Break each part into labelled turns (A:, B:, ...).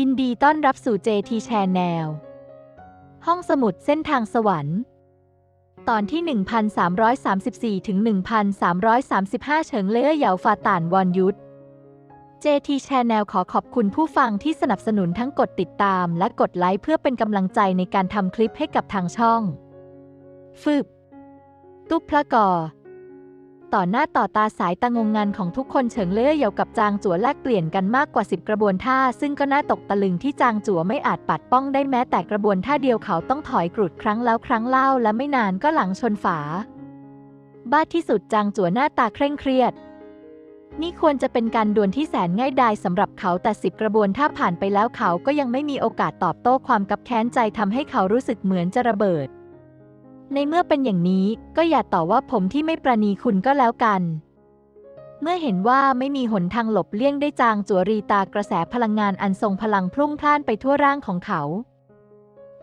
A: ยินดีต้อนรับสู่ JT Channel ห้องสมุดเส้นทางสวรรค์ ตอนที่ 1334 ถึง 1335 เฉิงเล่อเหยาฟาต่านวอนยุทธ JT Channel ขอขอบคุณผู้ฟังที่สนับสนุนทั้งกดติดตามและกดไลค์เพื่อเป็นกำลังใจในการทำคลิปให้กับทางช่องฟึบตุ๊บพระกอ ต่อหน้าต่อตาสายตางงงานของทุกคนเฉิงเล่อเหยากับจางจั่วแลกเปลี่ยนกันมากกว่า 10 กระบวนท่า ซึ่งก็น่าตกตะลึงที่จางจั่วไม่อาจปัดป้องได้แม้แต่กระบวนท่าเดียวเขาต้องถอยกรุดครั้งแล้วครั้งเล่าและไม่นานก็หลังชนฝา บ้าที่สุดจางจั่วหน้าตาเคร่งเครียด นี่ควรจะเป็นการดวลที่แสนง่ายดายสำหรับเขาแต่สิบกระบวนท่าผ่านไปแล้วเขาก็ยังไม่มีโอกาสตอบโต้ความกับแค้นใจทำให้เขารู้สึกเหมือนจะระเบิด ในเมื่อเป็นอย่างนี้ก็อย่าต่อว่าผมที่ไม่ประนีคุณก็แล้วกัน เมื่อเห็นว่าไม่มีหนทางหลบเลี่ยงได้จางจัวรีตากระแสพลังงานอันทรงพลังพลุ่งพล่านไปทั่วร่างของเขา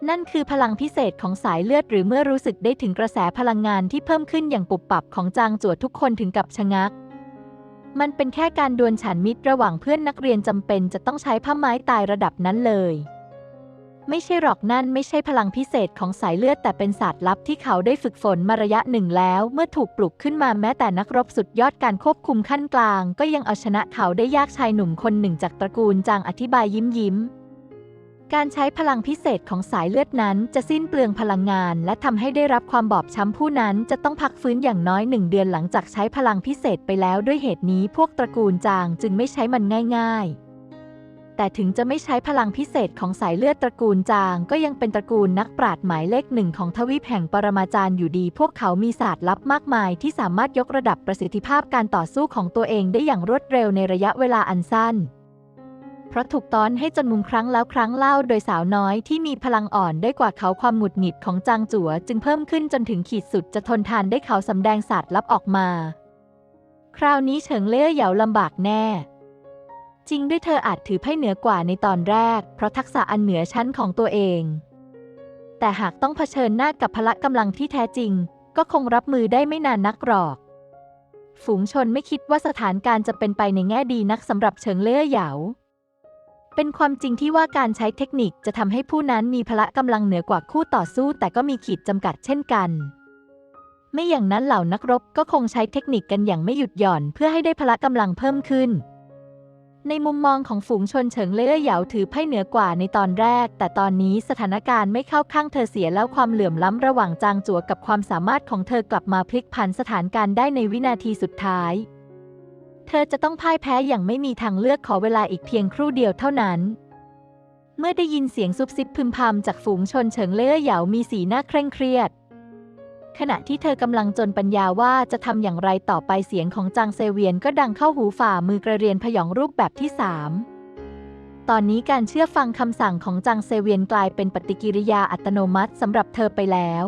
A: นั่นคือพลังพิเศษของสายเลือดหรือเมื่อรู้สึกได้ถึงกระแสพลังงานที่เพิ่มขึ้นอย่างปุบปับของจางจัวทุกคนถึงกับชะงักมันเป็นแค่การดวลฉันมิตรระหว่างเพื่อนนักเรียนจำเป็นจะต้องใช้ผ้าไม้ตายระดับนั้นเลย ไม่ใช่หรอกนั่นไม่ใช่พลังพิเศษของสายเลือดแต่เป็นศาสตร์ลับที่เขาได้ฝึกฝนมาระยะหนึ่งแล้ว เมื่อถูกปลุกขึ้นมาแม้แต่นักรบสุดยอดการควบคุมขั้นกลาง ก็ยังเอาชนะเขาได้ยากชายหนุ่มคนหนึ่งจากตระกูลจางอธิบายยิ้มยิ้ม การใช้พลังพิเศษของสายเลือดนั้นจะสิ้นเปลืองพลังงาน และทำให้ได้รับความบอบช้ำผู้นั้นจะต้องพักฟื้นอย่างน้อยหนึ่งเดือนหลังจากใช้พลังพิเศษไปแล้วด้วยเหตุนี้พวกตระกูลจางจึงไม่ใช้มันง่าย ๆ แต่ถึงจะไม่ใช้พลังพิเศษของสายเลือดตระกูลจาง ก็ยังเป็นตระกูลนักปราชญ์หมายเลขหนึ่งของทวีปแห่งปรมาจารย์อยู่ดี พวกเขามีศาสตร์ลับมากมาย ที่สามารถยกระดับประสิทธิภาพการต่อสู้ของตัวเองได้อย่างรวดเร็วในระยะเวลาอันสั้น เพราะถูกต้อนให้จนมุมครั้งแล้วครั้งเล่าโดยสาวน้อยที่มีพลังอ่อนได้กว่าเขาความหงุดหงิดของจางจั๋วจึงเพิ่มขึ้นจนถึงขีดสุดจะทนทานได้เขาสำแดงศาสตร์ลับออกมา คราวนี้เฉิงเล่อเหยาลำบากแน่ จริงด้วยเธออาจถือไพ่เหนือกว่าในตอนแรก เพราะทักษะอันเหนือชั้นของตัวเอง แต่หากต้องเผชิญหน้ากับพละกำลังที่แท้จริง ก็คงรับมือได้ไม่นานนักหรอก ฝูงชนไม่คิดว่าสถานการณ์จะเป็นไปในแง่ดีนักสำหรับเฉิงเล่อเหยา เป็นความจริงที่ว่าการใช้เทคนิคจะทำให้ผู้นั้นมีพละกำลังเหนือกว่าคู่ต่อสู้ แต่ก็มีขีดจำกัดเช่นกันไม่อย่างนั้นเหล่านักรบก็คงใช้เทคนิคกันอย่างไม่หยุดหย่อนเพื่อให้ได้พละกำลังเพิ่มขึ้น ในมุมมองของฝูงชนเฉิงเล่อเหยาถือไพ่เหนือกว่าในตอนแรก แต่ตอนนี้สถานการณ์ไม่เข้าข้างเธอเสียแล้วความเหลื่อมล้ำระหว่างจางจัวกับความสามารถของเธอกลับมาพลิกผันสถานการณ์ได้ในวินาทีสุดท้าย เธอจะต้องพ่ายแพ้อย่างไม่มีทางเลือกขอเวลาอีกเพียงครู่เดียวเท่านั้น เมื่อได้ยินเสียงซุบซิบพึมพำจากฝูงชนเฉิงเล่อเหยามีสีหน้าเคร่งเครียด ขณะที่เธอกำลังจนปัญญาว่าจะทำอย่างไรต่อไปเสียงของจางเซเวียนก็ดังเข้าหูฝ่ามือกระเรียนพยองรูปแบบที่สามตอนนี้การเชื่อฟังคำสั่งของจางเซเวียนกลายเป็นปฏิกิริยาอัตโนมัติสำหรับเธอไปแล้ว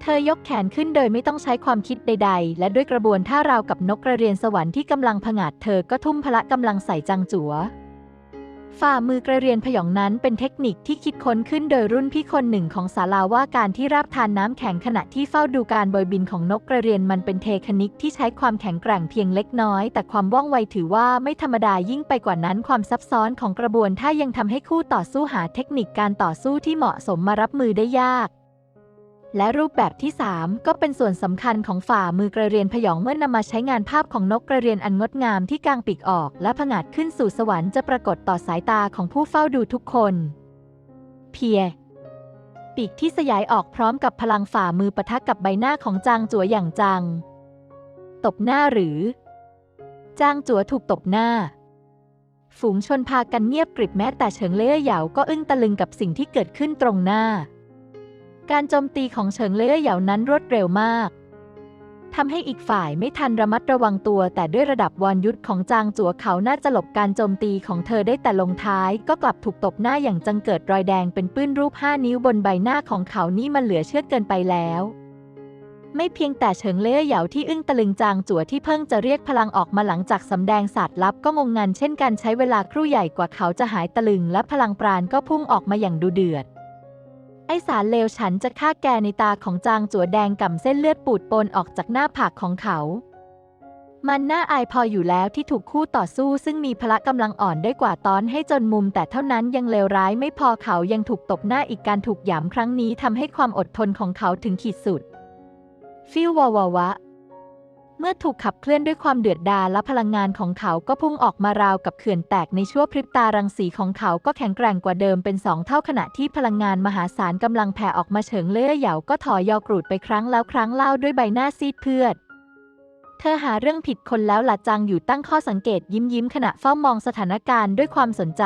A: เธอยกแขนขึ้นโดยไม่ต้องใช้ความคิดใด ๆ และด้วยกระบวนท่าราวกับนกกระเรียนสวรรค์ที่กำลังผงาดเธอก็ทุ่มพละกำลังใส่จางจัว ฝ่ามือกระเรียนพยองนั้นเป็นเทคนิคที่คิดค้นขึ้นโดยรุ่นพี่คนหนึ่งของศาลาว่าการที่ราบทานน้ำแข็งขณะที่เฝ้าดูการบอยบินของนกกระเรียนมันเป็นเทคนิคที่ใช้ความแข็งแกร่งเพียงเล็กน้อย แต่ความว่องไวถือว่าไม่ธรรมดายิ่งไปกว่านั้นความซับซ้อนของกระบวนท่ายังทำให้คู่ต่อสู้หาเทคนิคการต่อสู้ที่เหมาะสมมารับมือได้ยาก และรูปแบบที่ 3 ก็เป็นส่วนสำคัญของฝ่ามือกระเรียนพยองเมื่อนำมาใช้งานภาพของนกกระเรียนอันงดงามที่กางปีกออก และผงาดขึ้นสู่สวรรค์จะปรากฏต่อสายตาของผู้เฝ้าดูทุกคน เพีย ปีกที่สยายออกพร้อมกับพลังฝ่ามือปะทะกับใบหน้าของจางจัวอย่างจัง ตบหน้าหรือ จางจัวถูกตบหน้า ฝูงชนพากันเงียบกริบแม้แต่เฉิงเล่อเหยาก็อึ้งตะลึงกับสิ่งที่เกิดขึ้นตรงหน้า การโจมตีของเฉิงเล่อเหยานั้นรวดเร็วมากทำให้อีกฝ่ายไม่ทันระมัดระวังตัว แต่ด้วยระดับวอนยุทธของจางจัวเขาน่าจะหลบการโจมตีของเธอได้แต่ลงท้าย ก็กลับถูกตบหน้าอย่างจังเกิดรอยแดงเป็นปื้นรูปห้านิ้วบนใบหน้าของเขานี่มันเหลือเชื่อเกินไปแล้ว ไม่เพียงแต่เฉิงเล่อเหยาที่อึ้งตะลึงจางจัวที่เพิ่งจะเรียกพลังออกมาหลังจากสำแดงศาสตร์ลับก็งงงันเช่นกันใช้เวลาครู่ใหญ่กว่าเขาจะหายตะลึง และพลังปราณก็พุ่งออกมาอย่างดูเดือด ไอสารเลวฉันจะฆ่าแกในตาของจางจัวแดงก่ำเส้นเลือดปูดปนออกจากหน้าผากของเขา มันน่าอายพออยู่แล้วที่ถูกคู่ต่อสู้ซึ่งมีพละกำลังอ่อนได้กว่าตอนให้จนมุม แต่เท่านั้นยังเลวร้ายไม่พอเขายังถูกตบหน้าอีกการถูกหยามครั้งนี้ทำให้ความอดทนของเขาถึงขีดสุด ฟิววาวาวะ เมื่อถูกขับเคลื่อนด้วยความเดือดดาลและพลังงานของเขาก็พุ่งออกมาราวกับเขื่อนแตกในชั่วพริบตารังสีของเขาก็แข็งแกร่งกว่าเดิมเป็นสองเท่าขณะที่พลังงานมหาศาลกำลังแผ่ออกมาเฉิงเลื่อยเหยาก็ถอยยอกรูดไปครั้งแล้วครั้งเล่าด้วยใบหน้าซีดเพือดเธอหาเรื่องผิดคนแล้วหละจังอยู่ตั้งข้อสังเกตยิ้มยิ้มขณะเฝ้ามองสถานการณ์ด้วยความสนใจ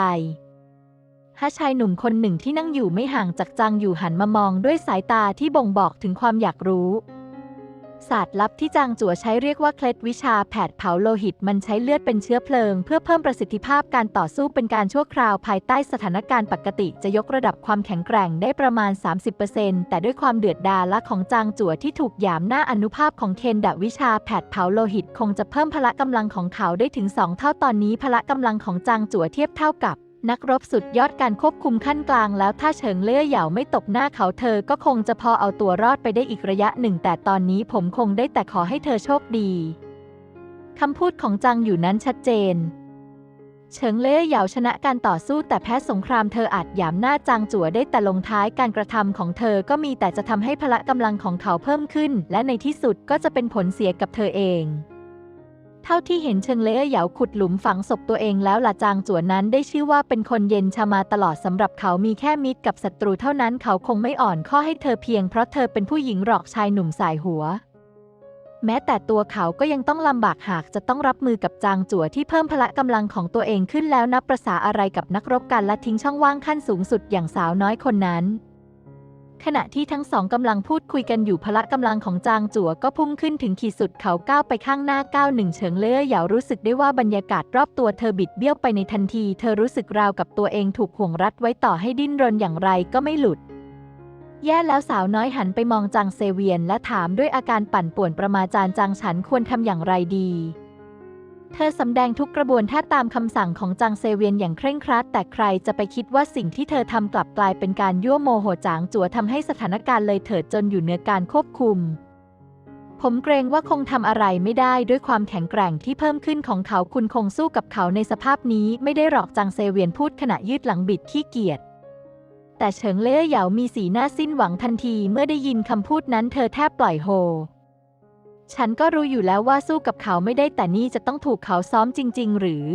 A: ฮะชายหนุ่มคนหนึ่งที่นั่งอยู่ไม่ห่างจากจังอยู่หันมามองด้วยสายตาที่บ่งบอกถึงความอยากรู้ ศาสตร์ลับที่จางจั่วใช้เรียกว่าเคล็ดวิชาแผดเผาโลหิต มันใช้เลือดเป็นเชื้อเพลิง เพื่อเพิ่มประสิทธิภาพการต่อสู้เป็นการชั่วคราวภายใต้สถานการณ์ปกติ จะยกระดับความแข็งแกร่งได้ประมาณ 30%แต่ด้วยความเดือดดาลและของจางจั่วที่ถูกหยามหน้าอนุภาพของเคนดะวิชาแผดเผาโลหิต คงจะเพิ่มพละกำลังของเขาได้ถึง 2 เท่าตอนนี้พละกำลังของจางจั่วเทียบเท่ากับ นักรบสุดยอดการควบคุมขั้นกลางแล้วถ้าเฉิงเล่ยเหยาไม่ตบหน้าเขาเธอก็คงจะพอเอาตัวรอดไปได้อีกระยะหนึ่ง แต่ตอนนี้ผมคงได้แต่ขอให้เธอโชคดีคำพูดของจังอยู่นั้นชัดเจน เฉิงเล่ยเหยาชนะการต่อสู้แต่แพ้สงครามเธออาจหยามหน้าจางจั่วได้แต่ลงท้ายการกระทำของเธอก็มีแต่จะทำให้พละกำลังของเขาเพิ่มขึ้น และในที่สุดก็จะเป็นผลเสียกับเธอเอง เท่าที่เห็นเชิงเล่เหยาขุดหลุมฝังศพตัวเองแล้วละจางจั่วนั้นได้ชื่อว่าเป็นคนเย็นชามาตลอดสำหรับเขามีแค่มิตรกับศัตรูเท่านั้นเขาคงไม่อ่อนข้อให้เธอเพียงเพราะเธอเป็นผู้หญิงหลอกชายหนุ่มสายหัว แม้แต่ตัวเขาก็ยังต้องลำบากหากจะต้องรับมือกับจางจั่วที่เพิ่มพละกำลังของตัวเองขึ้นแล้วนับประษาอะไรกับนักรบกันและทิ้งช่องว่างขั้นสูงสุดอย่างสาวน้อยคนนั้น ขณะที่ทั้งสองกำลังพูดคุยกันอยู่พละกำลังของจางจั่วก็พุ่งขึ้นถึงขีดสุดเขาก้าวไปข้างหน้าก้าวหนึ่งเฉิงเล่อเหยารู้สึกได้ว่าบรรยากาศรอบตัวเธอบิดเบี้ยวไปในทันที เธอรู้สึกราวกับตัวเองถูกห่วงรัดไว้ต่อให้ดิ้นรนอย่างไรก็ไม่หลุด แย่แล้วสาวน้อยหันไปมองจางเซเวียนและถามด้วยอาการปั่นป่วนประมาจารย์จางฉันควรทำอย่างไรดี เธอสำแดงทุกกระบวนท่าตามคำสั่งของจางเซเวียนอย่างเคร่งครัด แต่ใครจะไปคิดว่าสิ่งที่เธอทำกลับกลายเป็นการยั่วโมโหจางจัวทำให้สถานการณ์เลยเถิดจนอยู่เหนือการควบคุม ผมเกรงว่าคงทำอะไรไม่ได้ด้วยความแข็งแกร่งที่เพิ่มขึ้นของเขาคุณคงสู้กับเขาในสภาพนี้ไม่ได้หรอกจางเซเวียนพูดขณะยืดหลังบิดขี้เกียจแต่เฉิงเล่ยเหยามีสีหน้าสิ้นหวังทันทีเมื่อได้ยินคำพูดนั้นเธอแทบปล่อยโฮ ฉันก็รู้อยู่แล้วว่าสู้กับเขาไม่ได้แต่นี่จะต้องถูกเขาซ้อมจริง ๆ หรือ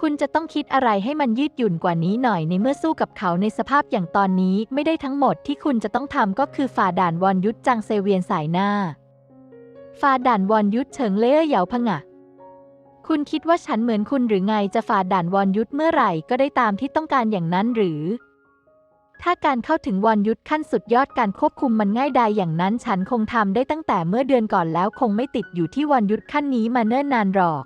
A: คุณจะต้องคิดอะไรให้มันยืดหยุ่นกว่านี้หน่อยในเมื่อสู้กับเขาในสภาพอย่างตอนนี้ไม่ได้ทั้งหมดที่คุณจะต้องทำก็คือฝ่าด่านวอนยุทธจังเซเวียนสายหน้า ฝ่าด่านวอนยุทธเฉิงเล่เหยาพงะคุณคิดว่าฉันเหมือนคุณหรือไงจะฝ่าด่านวอนยุทธเมื่อไหร่ก็ได้ตามที่ต้องการอย่างนั้นหรือ ถ้าการเข้าถึงวอนยุทธขั้นสุดยอดการควบคุมมันง่ายดายอย่างนั้น ฉันคงทำได้ตั้งแต่เมื่อเดือนก่อนแล้วคงไม่ติดอยู่ที่วอนยุทธขั้นนี้มาเนิ่นนานหรอก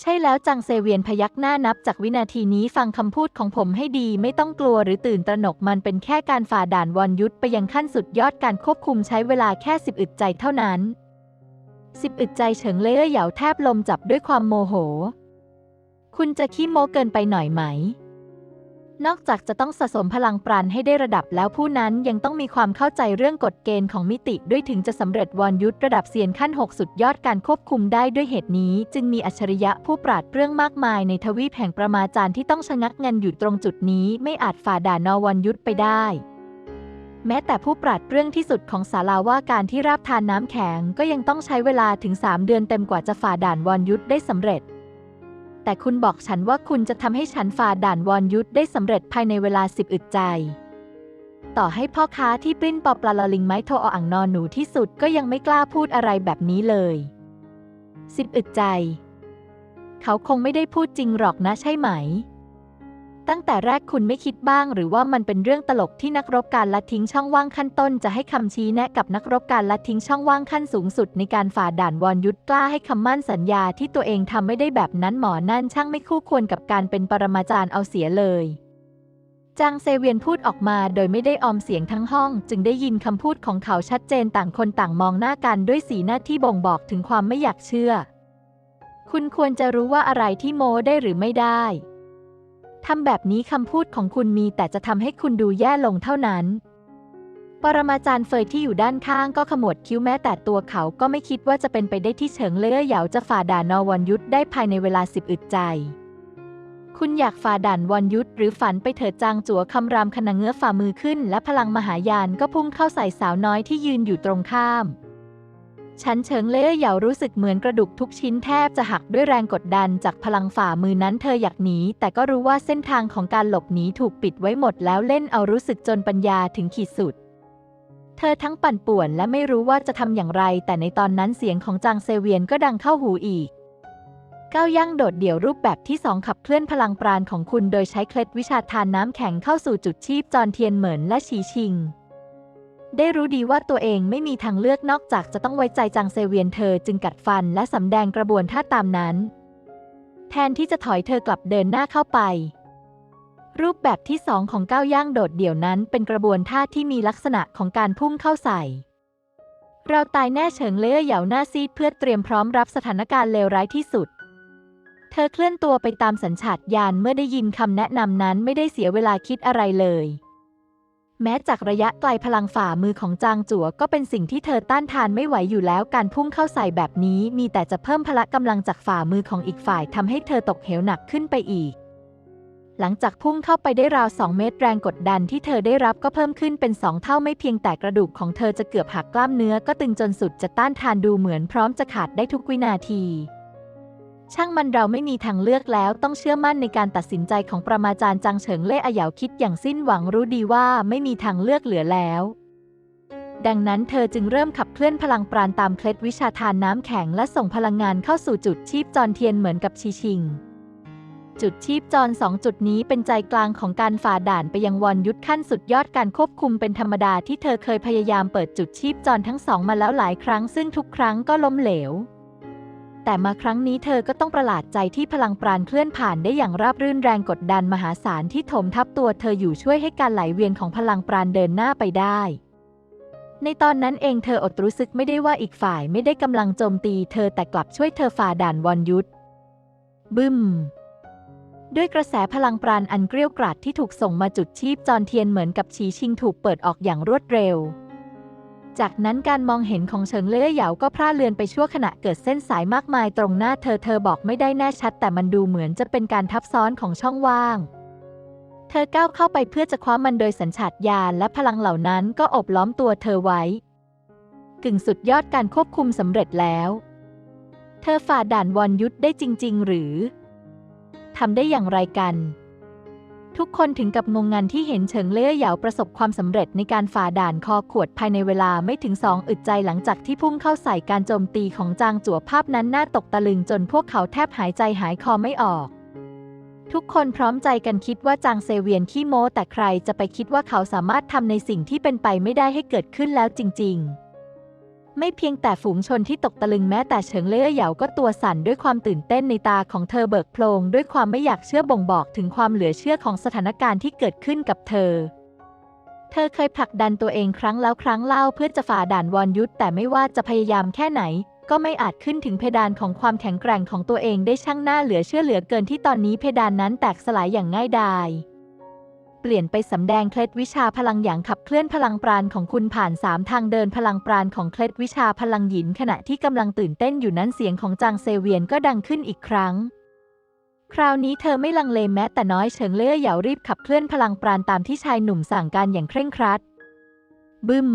A: ใช่แล้วจังเซเวียนพยักหน้านับจากวินาทีนี้ฟังคำพูดของผมให้ดี ไม่ต้องกลัวหรือตื่นตระหนกมันเป็นแค่การฝ่าด่านวอนยุทธไปยังขั้นสุดยอดการควบคุมใช้เวลาแค่สิบอึดใจเท่านั้นสิบอึดใจเฉิงเล่อเหยาแทบลมจับด้วยความโมโห คุณจะขี้โม้เกินไปหน่อยไหม นอกจากจะต้องสะสมพลังปราณให้ได้ระดับแล้วผู้นั้นยังต้องมีความเข้าใจเรื่องกฎเกณฑ์ของมิติด้วยถึงจะสำเร็จวอนยุทธระดับเซียนขั้น 6 สุดยอดการควบคุมได้ด้วยเหตุนี้ จึงมีอัจฉริยะผู้ปราดเปรื่องมากมายในทวีปแห่งประมาจารย์ที่ต้องชะงักงันอยู่ตรงจุดนี้ไม่อาจฝ่าด่านนวอนยุทธไปได้แม้แต่ผู้ปราดเปรื่องที่สุดของศาลาว่าการที่ราบทานน้ำแข็งก็ยังต้องใช้เวลาถึง 3 เดือนเต็มกว่าจะฝ่าด่านวอนยุทธได้สำเร็จ แต่คุณบอกฉันว่าคุณจะทำให้ฉันฝ่าด่านวอนยุทธได้สำเร็จภายในเวลาสิบอึดใจ ต่อให้พ่อค้าที่ปลิ้นปอปลาละลิงไม้โทออ่างนอนหนูที่สุดก็ยังไม่กล้าพูดอะไรแบบนี้เลยสิบอึดใจ เขาคงไม่ได้พูดจริงหรอกนะใช่ไหม ตั้งแต่แรกคุณไม่คิดบ้างหรือว่ามันเป็นเรื่องตลกที่นักรบการละทิ้งช่องว่างขั้นต้นจะให้คำชี้แนะกับนักรบการละทิ้งช่องว่างขั้นสูงสุดในการฝ่าด่านวอนยุทธกล้าให้คำมั่นสัญญาที่ตัวเองทำไม่ได้แบบนั้นหมอนั่นช่างไม่คู่ควรกับการเป็นปรมาจารย์เอาเสียเลยจางเซเวียนพูดออกมาโดยไม่ได้ออมเสียงทั้งห้อง จึงได้ยินคำพูดของเขาชัดเจนต่างคนต่างมองหน้ากันด้วยสีหน้าที่บ่งบอกถึงความไม่อยากเชื่อ คุณควรจะรู้ว่าอะไรที่โมได้หรือไม่ได้ ทำแบบนี้คำพูดของคุณมีแต่จะทำให้คุณดูแย่ลงเท่านั้น ปรมาจารย์เฟยที่อยู่ด้านข้างก็ขมวดคิ้วแม้แต่ตัวเขาก็ไม่คิดว่าจะเป็นไปได้ที่เฉิงเล่อเหยาจะฝ่าด่านนอวรยุทธได้ภายในเวลาสิบอึดใจ คุณอยากฝ่าด่านวรยุทธหรือฝันไปเถิดจางจัวคำรามขณะเงื้อฝ่ามือขึ้น และพลังมหายานก็พุ่งเข้าใส่สาวน้อยที่ยืนอยู่ตรงข้าม ฉันเฉิงเล่อเหยารู้สึกเหมือนกระดูกทุกชิ้นแทบจะหักด้วยแรงกดดันจากพลังฝ่ามือนั้นเธออยากหนีแต่ก็รู้ว่าเส้นทางของการหลบหนีถูกปิดไว้หมดแล้วเล่นเอารู้สึกจนปัญญาถึงขีดสุด เธอทั้งปั่นป่วนและไม่รู้ว่าจะทำอย่างไร แต่ในตอนนั้นเสียงของจางเซเวียนก็ดังเข้าหูอีกก้าวย่างโดดเดี่ยวรูปแบบที่สองขับเคลื่อนพลังปราณของคุณโดยใช้เคล็ดวิชาทานน้ำแข็งเข้าสู่จุดชีพจอนเทียนเหมินและฉีชิง ได้รู้ดีว่าตัวเองไม่มีทางเลือกนอกจากจะต้องไว้ใจจางเซเวียนเธอจึงกัดฟันและสำแดงกระบวนท่าตามนั้น แทนที่จะถอยเธอกลับเดินหน้าเข้าไป รูปแบบที่สองของก้าวย่างโดดเดี่ยวนั้นเป็นกระบวนท่าที่มีลักษณะของการพุ่งเข้าใส่ เราตายแน่เฉิงเล่อเหยาหน้าซีดเพื่อเตรียมพร้อมรับสถานการณ์เลวร้ายที่สุดเธอเคลื่อนตัวไปตามสัญชาตญาณเมื่อได้ยินคำแนะนำนั้นไม่ได้เสียเวลาคิดอะไรเลย แม้จากระยะไกลพลังฝ่ามือของจางจั๋วก็เป็นสิ่งที่เธอต้านทานไม่ไหวอยู่แล้วการพุ่งเข้าใส่แบบนี้มีแต่จะเพิ่มพละกำลังจากฝ่ามือของอีกฝ่ายทำให้เธอตกเหวหนักขึ้นไปอีก หลังจากพุ่งเข้าไปได้ราว 2 เมตรแรงกดดันที่เธอได้รับก็เพิ่มขึ้นเป็น 2 เท่าไม่เพียงแต่กระดูกของเธอจะเกือบหักกล้ามเนื้อก็ตึงจนสุดจะต้านทานดูเหมือนพร้อมจะขาดได้ทุกวินาที ช่างมันเราไม่มีทางเลือกแล้วต้องเชื่อมั่นในการตัดสินใจของประมาจารย์จางเฉิงเล่อเหยาคิดอย่างสิ้นหวังรู้ดีว่าไม่มีทางเลือกเหลือแล้ว ดังนั้นเธอจึงเริ่มขับเคลื่อนพลังปราณตามเคล็ดวิชาทานน้ำแข็งและส่งพลังงานเข้าสู่จุดชีพจรเทียนเหมือนกับชีชิง จุดชีพจรสองจุดนี้เป็นใจกลางของการฝ่าด่านไปยังวรยุทธขั้นสุดยอดการควบคุมเป็นธรรมดาที่เธอเคยพยายามเปิดจุดชีพจรทั้งสองมาแล้วหลายครั้งซึ่งทุกครั้งก็ล้มเหลว แต่มาครั้งนี้เธอก็ต้องประหลาดใจที่พลังปราณเคลื่อนผ่านได้อย่างราบรื่นแรงกดดันมหาศาลที่ถมทับตัวเธออยู่ช่วยให้การไหลเวียนของพลังปราณเดินหน้าไปได้ ในตอนนั้นเองเธออดรู้สึกไม่ได้ว่าอีกฝ่ายไม่ได้กำลังโจมตีเธอแต่กลับช่วยเธอฝ่าด่านวรยุทธบึ้มด้วยกระแสพลังปราณอันเกรี้ยวกราดที่ถูกส่งมาจุดชีพจรเทียนเหมือนกับฉีชิงถูกเปิดออกอย่างรวดเร็ว จากนั้นการมองเห็นของเฉิงเล่อเหยาก็พร่าเลือนไปชั่วขณะเกิดเส้นสายมากมายตรงหน้าเธอเธอบอกไม่ได้แน่ชัด แต่มันดูเหมือนจะเป็นการทับซ้อนของช่องว่าง เธอก้าวเข้าไปเพื่อจะคว้ามันโดยสัญชาตญาณและพลังเหล่านั้นก็อบล้อมตัวเธอไว้ กึ่งสุดยอดการควบคุมสำเร็จแล้ว เธอฝ่าด่านวรยุทธได้จริง ๆ หรือทำได้อย่างไรกัน ทุกคนถึงกับงงงันที่เห็นเฉิงเล่อเหยาประสบความสำเร็จในการฝ่าด่านคอขวดภายในเวลาไม่ถึงสองอึดใจหลังจากที่พุ่งเข้าใส่การโจมตีของจางจั่วภาพนั้นน่าตกตะลึงจนพวกเขาแทบหายใจหายคอไม่ออก ทุกคนพร้อมใจกันคิดว่าจางเซเวียนขี้โม้แต่ใครจะไปคิดว่าเขาสามารถทำในสิ่งที่เป็นไปไม่ได้ให้เกิดขึ้นแล้วจริง ๆ ไม่เพียงแต่ฝูงชนที่ตกตะลึงแม้แต่เฉิงเล่อเหยาก็ตัวสั่นด้วยความตื่นเต้นในตาของเธอเบิกโพลงด้วยความไม่อยากเชื่อบ่งบอกถึงความเหลือเชื่อของสถานการณ์ที่เกิดขึ้นกับเธอ เธอเคยผลักดันตัวเองครั้งแล้วครั้งเล่าเพื่อจะฝ่าด่านวรยุทธแต่ไม่ว่าจะพยายามแค่ไหน ก็ไม่อาจขึ้นถึงเพดานของความแข็งแกร่งของตัวเองได้ช่างหน้าเหลือเชื่อเหลือเกินที่ตอนนี้เพดานนั้นแตกสลายอย่างง่ายดาย เปลี่ยนไปสำแดงเคล็ดวิชาพลังอย่างขับเคลื่อนพลังปราณของคุณผ่านสามทางเดินพลังปราณของเคล็ดวิชาพลังหยินขณะที่กำลังตื่นเต้นอยู่นั้นเสียงของจางเซเวียนก็ดังขึ้นอีกครั้ง คราวนี้เธอไม่ลังเลแม้แต่น้อยเฉิงเล่อเหยารีบขับเคลื่อนพลังปราณตามที่ชายหนุ่มสั่งการอย่างเคร่งครัด บึ้ม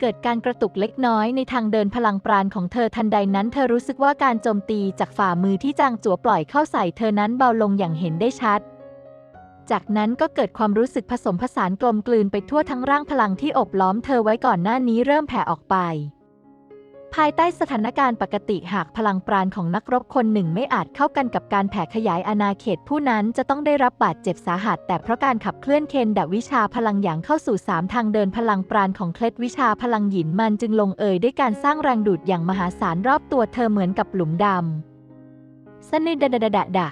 A: เกิดการกระตุกเล็กน้อยในทางเดินพลังปราณของเธอทันใดนั้นเธอรู้สึกว่าการโจมตีจากฝ่ามือที่จางจั่วปล่อยเข้าใส่เธอนั้นเบาลงอย่างเห็นได้ชัด จากนั้นก็เกิดความรู้สึกผสมผสานกลมกลืนไปทั่วทั้งร่างพลังที่อบล้อมเธอไว้ก่อนหน้านี้เริ่มแผ่ออกไป ภายใต้สถานการณ์ปกติหากพลังปราณของนักรบคนหนึ่งไม่อาจเข้ากันกับการแผ่ขยายอาณาเขตผู้นั้นจะต้องได้รับบาดเจ็บสาหัส แต่เพราะการขับเคลื่อนเคนดวิชาพลังหยางเข้าสู่สามทางเดินพลังปราณของเคล็ดวิชาพลังหยินมันจึงลงเอยด้วยการสร้างแรงดูดอย่างมหาศาลรอบตัวเธอเหมือนกับหลุมดำสนิดดะดะดะดะดะ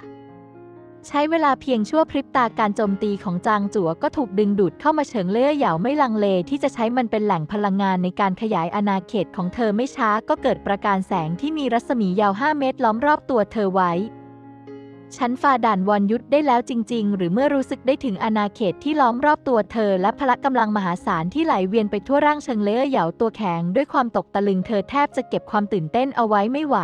A: ใช้เวลาเพียงชั่วพริบตาการโจมตีของจางจั๋วก็ถูกดึงดูดเข้ามาเฉิงเล่อเหยาไม่ลังเลที่จะใช้มันเป็นแหล่งพลังงานในการขยายอาณาเขตของเธอไม่ช้าก็เกิดประกายแสงที่มีรัศมียาว 5 เมตรล้อมรอบตัวเธอไว้ ฉันฝ่าด่านวอนยุทธได้แล้วจริง ๆ หรือเมื่อรู้สึกได้ถึงอาณาเขตที่ล้อมรอบตัวเธอ และพละกำลังมหาศาลที่ไหลเวียนไปทั่วร่างเชิงเล่อเหยาตัวแข็งด้วยความตกตะลึงเธอแทบจะเก็บความตื่นเต้นเอาไว้ไม่ไหว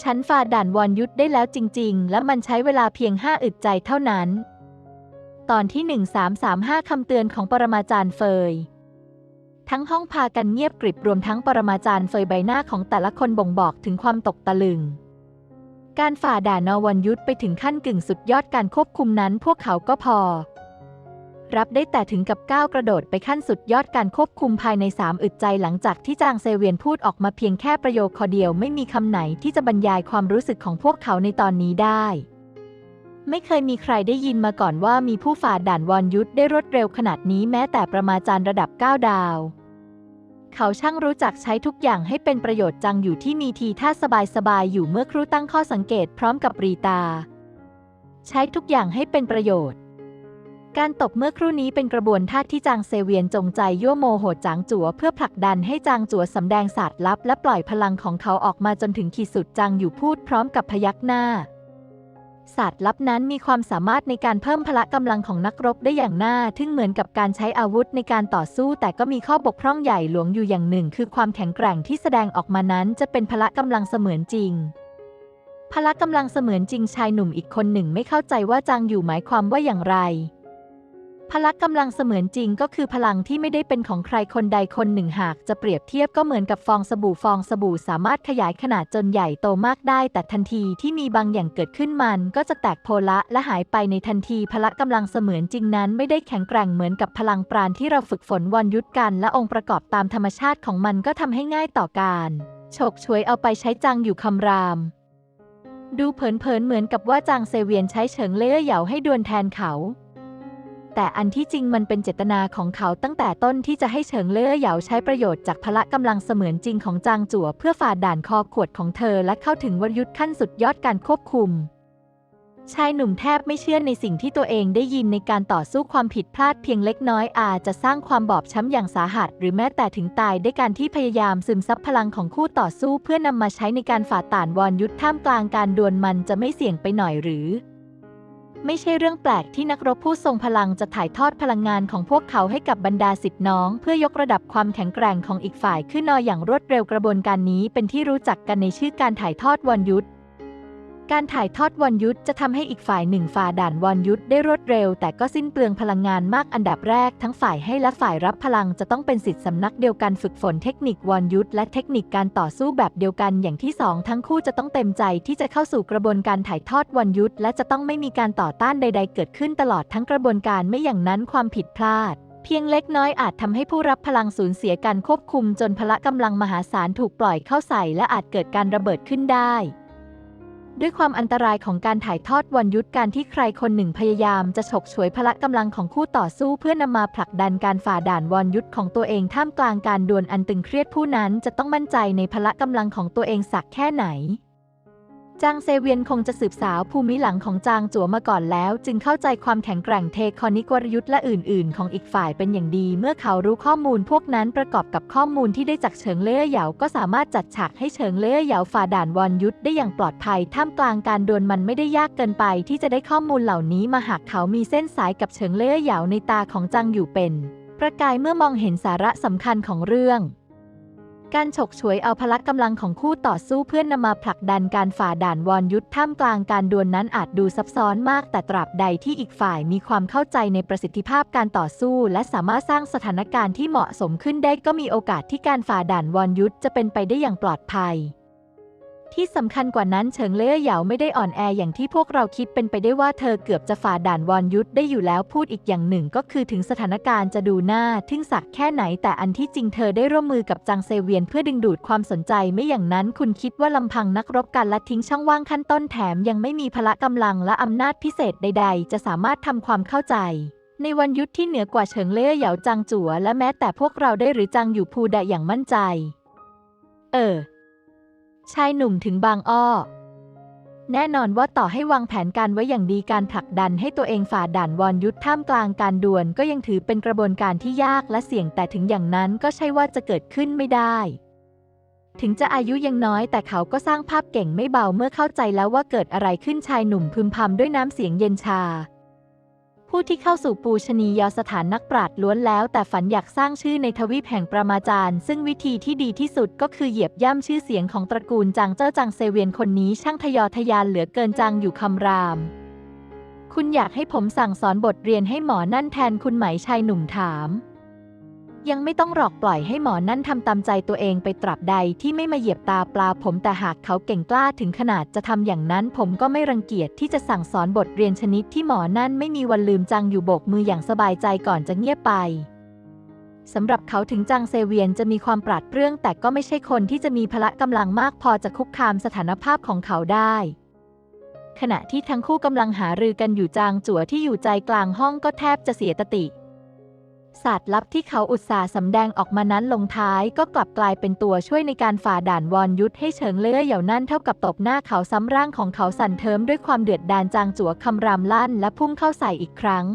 A: ฉันฝ่าด่านวอนยุทธได้แล้วจริง ๆ และมันใช้เวลาเพียงห้าอึดใจเท่านั้น ตอนที่ 1335 คำเตือนของปรมาจารย์เฟย ทั้งห้องพากันเงียบกริบรวมทั้งปรมาจารย์เฟยใบหน้าของแต่ละคนบ่งบอกถึงความตกตะลึง การฝ่าด่านนวันยุทธไปถึงขั้นกึ่งสุดยอดการควบคุมนั้นพวกเขาก็พอ รับได้แต่ถึงกับก้าวกระโดดไปขั้นสุดยอดการควบคุมภายในสามอึดใจหลังจากที่จางเซเวียนพูดออกมาเพียงแค่ประโยคคอเดียวไม่มีคำไหนที่จะบรรยายความรู้สึกของพวกเขาในตอนนี้ได้ ไม่เคยมีใครได้ยินมาก่อนว่ามีผู้ฝ่าด่านวอนยุทธได้รวดเร็วขนาดนี้แม้แต่ประมาจารย์ระดับ 9 ดาวเขาช่างรู้จักใช้ทุกอย่างให้เป็นประโยชน์จังอยู่ที่มีทีท่าสบายๆอยู่เมื่อครูตั้งข้อสังเกตพร้อมกับรีตา ใช้ทุกอย่างให้เป็นประโยชน์ การตบเมื่อครู่นี้เป็นกระบวนท่าที่จางเซเวียนจงใจยั่วโมโหจางจัวเพื่อผลักดันให้จางจัวสำแดงศาสตร์ลับ และปล่อยพลังของเขาออกมาจนถึงขีดสุดจางอยู่พูดพร้อมกับพยักหน้า ศาสตร์ลับนั้นมีความสามารถในการเพิ่มพละกำลังของนักรบได้อย่างน่าทึ่งเหมือนกับการใช้อาวุธในการต่อสู้ แต่ก็มีข้อบกพร่องใหญ่หลวงอยู่อย่างหนึ่ง คือความแข็งแกร่งที่แสดงออกมานั้นจะเป็นพละกำลังเสมือนจริงพละกำลังเสมือนจริงชายหนุ่มอีกคนหนึ่งไม่เข้าใจว่าจางอยู่หมายความว่าอย่างไร พละกำลังเสมือนจริงก็คือพลังที่ไม่ได้เป็นของใครคนใดคนหนึ่งหากจะเปรียบเทียบก็เหมือนกับฟองสบู่ฟองสบู่สามารถขยายขนาดจนใหญ่โตมากได้ แต่ทันทีที่มีบางอย่างเกิดขึ้นมัน ก็จะแตกโพละและหายไปในทันที พละกำลังเสมือนจริงนั้น ไม่ได้แข็งแกร่งเหมือนกับพลังปราณที่เราฝึกฝนวันยุทธกัน และองค์ประกอบตามธรรมชาติของมันก็ทำให้ง่ายต่อการฉกฉวยเอาไปใช้จังอยู่คำรามดูเผินๆเหมือนกับว่าจางเซเวียนใช้เฉิงเล่อเหยาให้ดวลแทนเขา แต่อันที่จริงมันเป็นเจตนาของเขาตั้งแต่ต้นที่จะให้เฉิงเล่อเหยาใช้ประโยชน์จากพละกำลังเสมือนจริงของจางจั่วเพื่อฝ่าด่านคอขวดของเธอและเข้าถึงวรยุทธ์ขั้นสุดยอดการควบคุม ชายหนุ่มแทบไม่เชื่อในสิ่งที่ตัวเองได้ยินในการต่อสู้ความผิดพลาดเพียงเล็กน้อยอาจจะสร้างความบอบช้ำอย่างสาหัส หรือแม้แต่ถึงตายด้วยการที่พยายามซึมซับพลังของคู่ต่อสู้เพื่อนำมาใช้ในการฝ่าต่านวอนยุทธ์ท่ามกลางการดวลมันจะไม่เสี่ยงไปหน่อยหรือ ไม่ใช่เรื่องแปลกที่นักรบผู้ทรงพลังจะถ่ายทอดพลังงานของพวกเขาให้กับบรรดาสิทธิน้อง เพื่อยกระดับความแข็งแกร่งของอีกฝ่ายขึ้นนออย่างรวดเร็วกระบวนการนี้เป็นที่รู้จักกันในชื่อการถ่ายทอดวอนยุทธ การถ่ายทอดวอนยุทธจะทำให้อีกฝ่ายหนึ่งฝ่าด่านวอนยุทธได้รวดเร็ว แต่ก็สิ้นเปลืองพลังงานมากอันดับแรก ทั้งฝ่ายให้และฝ่ายรับพลังจะต้องเป็นสิทธิสำนักเดียวกันฝึกฝนเทคนิควอนยุทธและเทคนิคการต่อสู้แบบเดียวกันอย่างที่สองทั้งคู่จะต้องเต็มใจที่จะเข้าสู่กระบวนการถ่ายทอดวอนยุทธและจะต้องไม่มีการต่อต้านใด ๆ เกิดขึ้นตลอดทั้งกระบวนการไม่อย่างนั้นความผิดพลาดเพียงเล็กน้อยอาจทำให้ผู้รับพลังสูญเสียการควบคุมจนพละกำลังมหาศาลถูกปล่อยเข้าใส่และอาจเกิดการระเบิดขึ้นได้ ด้วยความอันตรายของการถ่ายทอดวันยุทธการที่ใครคนหนึ่งพยายามจะฉกฉวยพละกำลังของคู่ต่อสู้เพื่อนำมาผลักดันการฝ่าด่านวันยุทธของตัวเองท่ามกลางการดวลอันตึงเครียดผู้นั้นจะต้องมั่นใจในพละกำลังของตัวเองสักแค่ไหน จางเซเวียนคงจะสืบสาวภูมิหลังของจางจั่วมาก่อนแล้ว จึงเข้าใจความแข็งแกร่งเทคอนิกวรยุทธ์และอื่น ๆ ของอีกฝ่ายเป็นอย่างดี เมื่อเขารู้ข้อมูลพวกนั้นประกอบกับข้อมูลที่ได้จากเฉิงเล่อเหยาก็สามารถจัดฉากให้เฉิงเล่อเหยาฝ่าด่านวอนยุทธได้อย่างปลอดภัย ท่ามกลางการดวลมันไม่ได้ยากเกินไป ที่จะได้ข้อมูลเหล่านี้มาหากเขามีเส้นสายกับเฉิงเล่อเหยาในตาของจางอยู่เป็น ประกายเมื่อมองเห็นสาระสำคัญของเรื่อง การฉกฉวยเอาพละกำลังของคู่ต่อสู้เพื่อนนำมาผลักดันการฝ่าด่านวอนยุทธท่ามกลางการดวลนนั้นอาจดูซับซ้อนมาก แต่ตราบใดที่อีกฝ่ายมีความเข้าใจในประสิทธิภาพการต่อสู้ และสามารถสร้างสถานการณ์ที่เหมาะสมขึ้นได้ก็มีโอกาสที่การฝ่าด่านวอนยุทธจะเป็นไปได้อย่างปลอดภัย ที่สำคัญกว่านั้นเฉิงเล่อเหยาไม่ได้อ่อนแออย่างที่พวกเราคิดเป็นไปได้ว่าเธอเกือบจะฝ่าด่านวอนยุทธได้อยู่แล้วพูดอีกอย่างหนึ่งก็คือถึงสถานการณ์จะดูน่าทึ่งสักแค่ไหนแต่อันที่จริงเธอได้ร่วมมือกับจางเซเวียนเพื่อดึงดูดความสนใจไม่อย่างนั้นคุณคิดว่าลำพังนักรบกันละทิ้งช่องว่างขั้นต้นแถมยังไม่มีพละกำลังและอำนาจพิเศษใด ๆ จะสามารถทำความเข้าใจในวันยุทธที่เหนือกว่าเฉิงเล่อเหยาจางจัวและแม้แต่พวกเราได้หรือจางอยู่ภูดะอย่างมั่นใจ เออ ชายหนุ่มถึงบางอ้อ แน่นอนว่าต่อให้วางแผนการไว้อย่างดีการผลักดันให้ตัวเองฝ่าด่านวอนยุทธท่ามกลางการดวลก็ยังถือเป็นกระบวนการที่ยากและเสี่ยงแต่ถึงอย่างนั้นก็ใช่ว่าจะเกิดขึ้นไม่ได้ถึงจะอายุยังน้อยแต่เขาก็สร้างภาพเก่งไม่เบาเมื่อเข้าใจแล้วว่าเกิดอะไรขึ้นชายหนุ่มพึมพำด้วยน้ำเสียงเย็นชา ผู้ที่เข้าสู่ปูชนียสถานนักปราชญ์ล้วนแล้ว แต่ฝันอยากสร้างชื่อในทวีปแห่งประมาจารย์ ซึ่งวิธีที่ดีที่สุดก็คือเหยียบย่ำชื่อเสียงของตระกูลจางเจ้าจางเซเวียนคนนี้ช่างทยอทะยานเหลือเกินจางอยู่คำราม คุณอยากให้ผมสั่งสอนบทเรียนให้หมอนั่นแทนคุณไหมชายหนุ่มถาม ยังไม่ต้องหลอกปล่อยให้หมอนั่นทำตามใจตัวเองไปตราบใดที่ไม่มาเหยียบตาปลาผมแต่หากเขาเก่งกล้าถึงขนาดจะทำอย่างนั้น ผมก็ไม่รังเกียจที่จะสั่งสอนบทเรียนชนิดที่หมอนั่นไม่มีวันลืมจังอยู่โบกมืออย่างสบายใจก่อนจะเงียบไปสำหรับเขาถึงจังเซเวียนจะมีความปราดเปรื่อง แต่ก็ไม่ใช่คนที่จะมีพละกำลังมากพอจะคุกคามสถานภาพของเขาได้ ขณะที่ทั้งคู่กำลังหารือกันอยู่จางจั่วที่อยู่ใจกลางห้องก็แทบจะเสียตติ ศาสตร์ลับที่เขาอุตส่าห์สำแดงออกมานั้นลงท้ายก็กลับกลายเป็นตัวช่วยในการฝ่าด่านวอนยุทธให้เฉิงเล่ยเหย่านั่นเท่ากับตบหน้าเขาซ้ำร่างของเขาสั่นเทิมด้วยความเดือดดาลจางจั่วคำรามลั่นและพุ่งเข้าใส่อีกครั้ง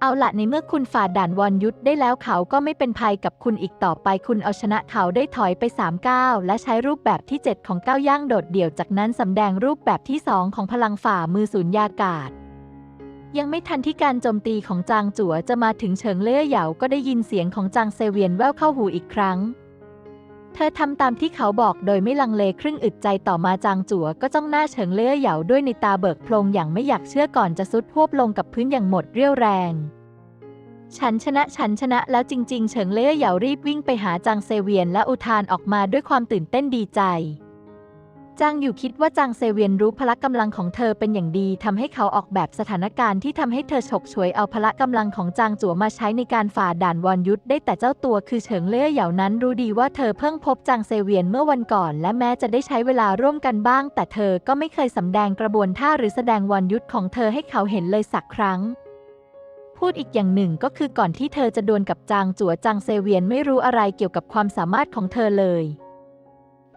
A: เอาละในเมื่อคุณฝ่าด่านวอนยุทธได้แล้วเขาก็ไม่เป็นภัยกับคุณอีกต่อไป คุณเอาชนะเขาได้ถอยไป3ก้าวและใช้รูปแบบที่ 7 ของก้าวย่างโดดเดี่ยวจากนั้นสำแดงรูปแบบที่ 2 ของพลังฝ่ามือสูญญากาศ ยังไม่ทันที่การโจมตีของจางจั่วจะมาถึงเฉิงเล่ยเหยาก็ได้ยินเสียงของจางเซเวียนแว่วเข้าหูอีกครั้ง เธอทำตามที่เขาบอกโดยไม่ลังเลครึ่งอึดใจต่อมาจางจั่วก็จ้องหน้าเฉิงเล่ยเหยาด้วยในตาเบิกโพลงอย่างไม่อยากเชื่อก่อนจะซุดพวบลงกับพื้นอย่างหมดเรี่ยวแรงฉันชนะฉันชนะแล้วจริง ๆ เฉิงเล่ยเหยารีบวิ่งไปหาจางเซเวียนและอุทานออกมาด้วยความตื่นเต้นดีใจ จางอยู่คิดว่าจางเซเวียนรู้พละกำลังของเธอเป็นอย่างดีทำให้เขาออกแบบสถานการณ์ที่ทำให้เธอฉกฉวยเอาพละกำลังของจางจั่วมาใช้ในการฝ่าด่านวอนยุทธได้แต่เจ้าตัวคือเฉิงเล่ยเหยานั้นรู้ดีว่าเธอเพิ่งพบจางเซเวียนเมื่อวันก่อน และแม้จะได้ใช้เวลาร่วมกันบ้าง แต่เธอก็ไม่เคยสำแดงกระบวนท่าหรือแสดงวอนยุทธของเธอให้เขาเห็นเลยสักครั้งพูดอีกอย่างหนึ่งก็คือก่อนที่เธอจะดวลกับจางจั่วจางเซเวียนไม่รู้อะไรเกี่ยวกับความสามารถของเธอเลย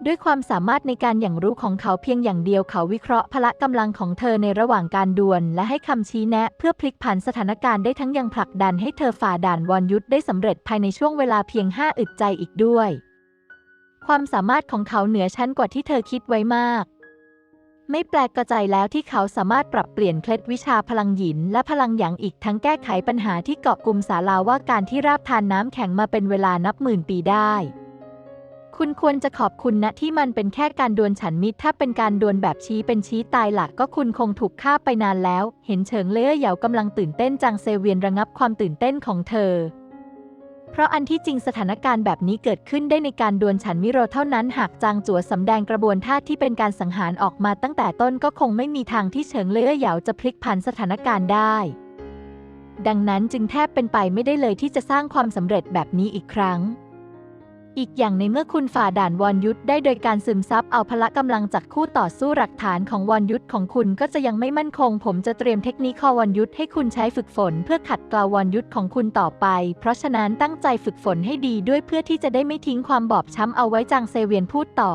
A: ด้วยความสามารถในการอย่างรู้ของเขาเพียงอย่างเดียวเขาวิเคราะห์พละกำลังของเธอในระหว่างการดวล และให้คำชี้แนะ เพื่อพลิกผันสถานการณ์ได้ทั้งยังผลักดันให้เธอฝ่าด่านวอนยุทธได้สำเร็จภายในช่วงเวลาเพียงห้าอึดใจอีกด้วย ความสามารถของเขาเหนือชั้นกว่าที่เธอคิดไว้มาก ไม่แปลกกระใจแล้วที่เขาสามารถปรับเปลี่ยนเคล็ดวิชาพลังหยิน และพลังหยางอีกทั้งแก้ไขปัญหาที่เกาะกลุ่มสาลาว่าการที่ราบทานน้ำแข็งมาเป็นเวลานับหมื่นปีได้ คุณควรจะขอบคุณนะที่มันเป็นแค่การดวลฉันมิตรถ้าเป็นการดวลแบบชี้เป็นชี้ตายหลักก็คุณคงถูกฆ่าไปนานแล้ว เห็นเฉิงเล่ยเหยากำลังตื่นเต้นจางเซเวียนระงับความตื่นเต้นของเธอ เพราะอันที่จริงสถานการณ์แบบนี้เกิดขึ้นได้ในการดวลฉันมิโรเท่านั้น หากจางจั่วสำแดงกระบวนท่าที่เป็นการสังหารออกมาตั้งแต่ต้นก็คงไม่มีทางที่เฉิงเล่ยเหยาจะพลิกผันสถานการณ์ได้ ดังนั้นจึงแทบเป็นไปไม่ได้เลยที่จะสร้างความสำเร็จแบบนี้อีกครั้ง อีกอย่างในเมื่อคุณฝ่าด่านวอนยุทธได้โดยการซึมซับเอาพละกำลังจากคู่ต่อสู้หลักฐานของวอนยุทธของคุณก็จะยังไม่มั่นคง ผมจะเตรียมเทคนิคคอวอนยุทธให้คุณใช้ฝึกฝน เพื่อขัดเกลาวอนยุทธของคุณต่อไป เพราะฉะนั้นตั้งใจฝึกฝนให้ดีด้วยเพื่อที่จะได้ไม่ทิ้งความบอบช้ำเอาไว้จางเซเวียนพูดต่อ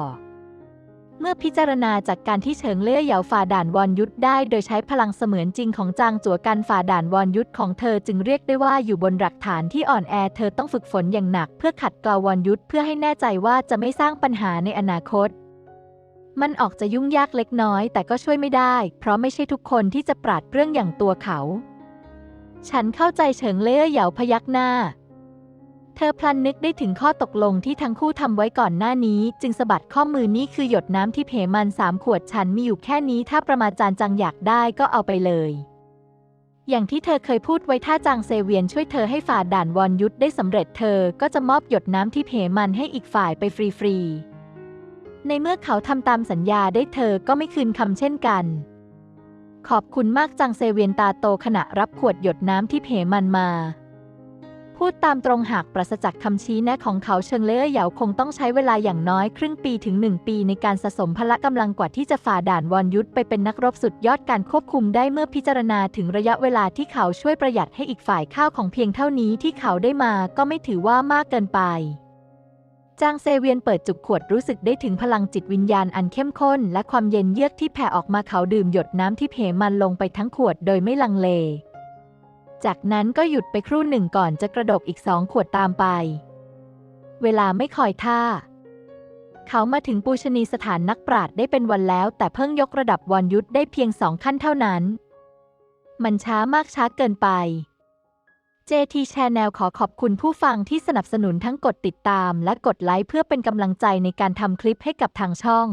A: เมื่อพิจารณาจากการที่เฉิงเล่ยเหยาฝ่าด่านวอนยุทธได้ โดยใช้พลังเสมือนจริงของจางจั่วการฝ่าด่านวอนยุทธของเธอจึงเรียกได้ว่าอยู่บนหลักฐานที่อ่อนแอเธอต้องฝึกฝนอย่างหนัก เพื่อขัดเกลาวอนยุทธเพื่อให้แน่ใจว่าจะไม่สร้างปัญหาในอนาคต มันออกจะยุ่งยากเล็กน้อย แต่ก็ช่วยไม่ได้ เพราะไม่ใช่ทุกคนที่จะปราดเรื่องอย่างตัวเขา ฉันเข้าใจเฉิงเล่ยเหยาพยักหน้า เธอพลันนึกได้ถึงข้อตกลงที่ทั้งคู่ทำไว้ก่อนหน้านี้ จึงสะบัดข้อมือนี่คือหยดน้ำที่เพมันสามขวดฉันมีอยู่แค่นี้ถ้าประมาจารย์จังอยากได้ก็เอาไปเลย อย่างที่เธอเคยพูดไว้ถ้าจางเซเวียนช่วยเธอให้ฝ่าด่านวอนยุทธได้สำเร็จเธอก็จะมอบหยดน้ำที่เพมันให้อีกฝ่ายไปฟรีๆในเมื่อเขาทำตามสัญญาได้เธอก็ไม่คืนคำเช่นกัน ขอบคุณมากจังเซเวียนตาโตขณะรับขวดหยดน้ำที่เพมันมา พูดตามตรงหากปราศจากคำชี้แนะของเขาเชิงเล่ยเหยาคงต้องใช้เวลาอย่างน้อยครึ่งปีถึงหนึ่งปีในการสะสมพละกำลังกว่าที่จะฝ่าด่านวอนยุทธไปเป็นนักรบสุดยอดการควบคุมได้เมื่อพิจารณาถึงระยะเวลาที่เขาช่วยประหยัดให้อีกฝ่ายข้าวของเพียงเท่านี้ที่เขาได้มาก็ไม่ถือว่ามากเกินไปจางเซเวียนเปิดจุกขวดรู้สึกได้ถึงพลังจิตวิญญาณอันเข้มข้น และความเย็นเยือกที่แผ่ออกมาเขาดื่มหยดน้ำที่เพมันลงไปทั้งขวดโดยไม่ลังเล จากนั้นก็หยุดไปครู่หนึ่งก่อนจะกระดกอีกสองขวดตามไป เวลาไม่คอยท่า เขามาถึงปูชนีสถานนักปราชญ์ได้เป็นวันแล้ว แต่เพิ่งยกระดับวรยุทธ์ได้เพียงสองขั้นเท่านั้น มันช้ามากช้าเกินไป JT Channel ขอขอบคุณผู้ฟังที่สนับสนุนทั้งกดติดตามและกดไลค์เพื่อเป็นกำลังใจในการทำคลิปให้กับทางช่อง